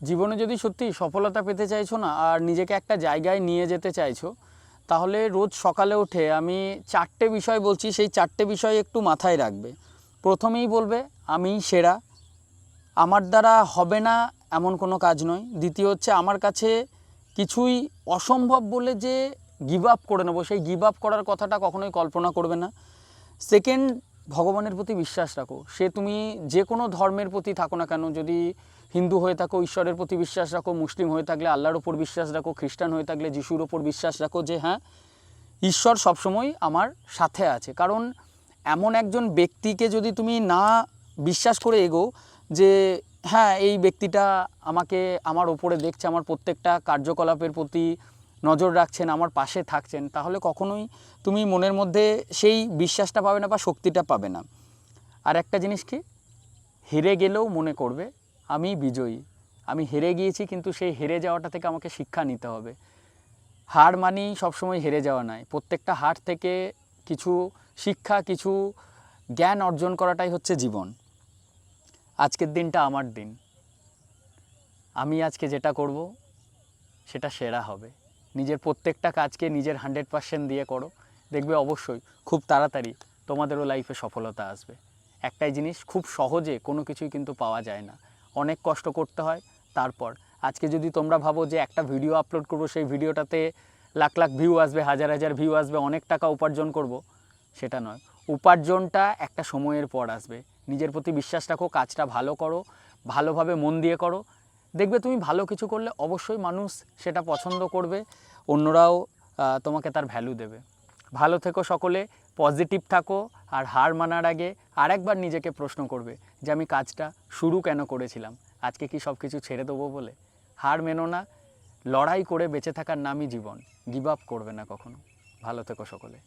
জীবনে যদি সত্যি সফলতা পেতে চাইছো না আর নিজেকে একটা জায়গায় নিয়ে যেতে চাইছো, তাহলে রোজ সকালে উঠে আমি চারটে বিষয় বলছি, সেই চারটে বিষয় একটু মাথায় রাখবে। প্রথমেই বলবে, আমি সেরা, আমার দ্বারা হবে না এমন কোনো কাজ নয়। দ্বিতীয় হচ্ছে, আমার কাছে কিছুই অসম্ভব বলে যে গিভ আপ করে নেব, সেই গিভ আপ করার কথাটা কখনোই কল্পনা করবে না। সেকেন্ড ভগবানের প্রতি বিশ্বাস রাখো। সে তুমি যে কোনো ধর্মের প্রতি থাকো না কেন, যদি হিন্দু হয়ে থাকো, ঈশ্বরের প্রতি বিশ্বাস রাখো, মুসলিম হয়ে থাকলে আল্লাহর ওপর বিশ্বাস রাখো, খ্রিস্টান হয়ে থাকলে যিশুর ওপর বিশ্বাস রাখো যে হ্যাঁ ঈশ্বর সবসময় আমার সাথে আছে। কারণ এমন একজন ব্যক্তিকে যদি তুমি না বিশ্বাস করে এগো যে হ্যাঁ এই ব্যক্তিটা আমাকে আমার ওপরে দেখছে, আমার প্রত্যেকটা কার্যকলাপের প্রতি নজর রাখছেন, আমার পাশে থাকছেন, তাহলে কখনোই তুমি মনের মধ্যে সেই বিশ্বাসটা পাবে না বা শক্তিটা পাবে না। আর একটা জিনিস কি? হেরে গেলেও মনে করবে, আমি বিজয়ী। আমি হেরে গিয়েছি, কিন্তু সেই হেরে যাওয়াটা থেকে আমাকে শিক্ষা নিতে হবে। হার মানেই সবসময় হেরে যাওয়া নয়। প্রত্যেকটা হার থেকে কিছু শিক্ষা, কিছু জ্ঞান অর্জন করাটাই হচ্ছে জীবন। আজকের দিনটা আমার দিন। আমি আজকে যেটা করব, সেটা সেরা হবে। নিজের প্রত্যেকটা কাজকে নিজের হান্ড্রেড পার্সেন্ট দিয়ে করো। দেখবে অবশ্যই খুব তাড়াতাড়ি তোমাদেরও লাইফে সফলতা আসবে। একটাই জিনিস, খুব সহজে কোনো কিছুই কিন্তু পাওয়া যায় না। অনেক কষ্ট করতে হয়, তারপর আজকে যদি তোমরা ভাবো যে একটা ভিডিও আপলোড করব, সেই ভিডিওটাতে লাখ লাখ ভিউ আসবে, হাজার হাজার ভিউ আসবে, অনেক টাকা উপার্জন করব, সেটা নয়। উপার্জনটা একটা সময়ের পর আসবে। নিজের প্রতি বিশ্বাস রাখো, কাজটা ভালো করো, ভালোভাবে মন দিয়ে করো দেখবে তুমি ভালো কিছু করলে অবশ্যই মানুষ সেটা পছন্দ করবে, অন্যরাও তোমাকে তার ভ্যালু দেবে। ভালো থেকো সকলে পজিটিভ থাকো, আর হার মানার আগে আরেকবার নিজেকে প্রশ্ন করবে যে আমি কাজটা শুরু কেন করেছিলাম? আজকে কি সব কিছু ছেড়ে দেবো বলে? হার মেনো না, লড়াই করে বেঁচে থাকার নামই জীবন। গিভ আপ করবে না কখনো। ভালো থেকো সকলে।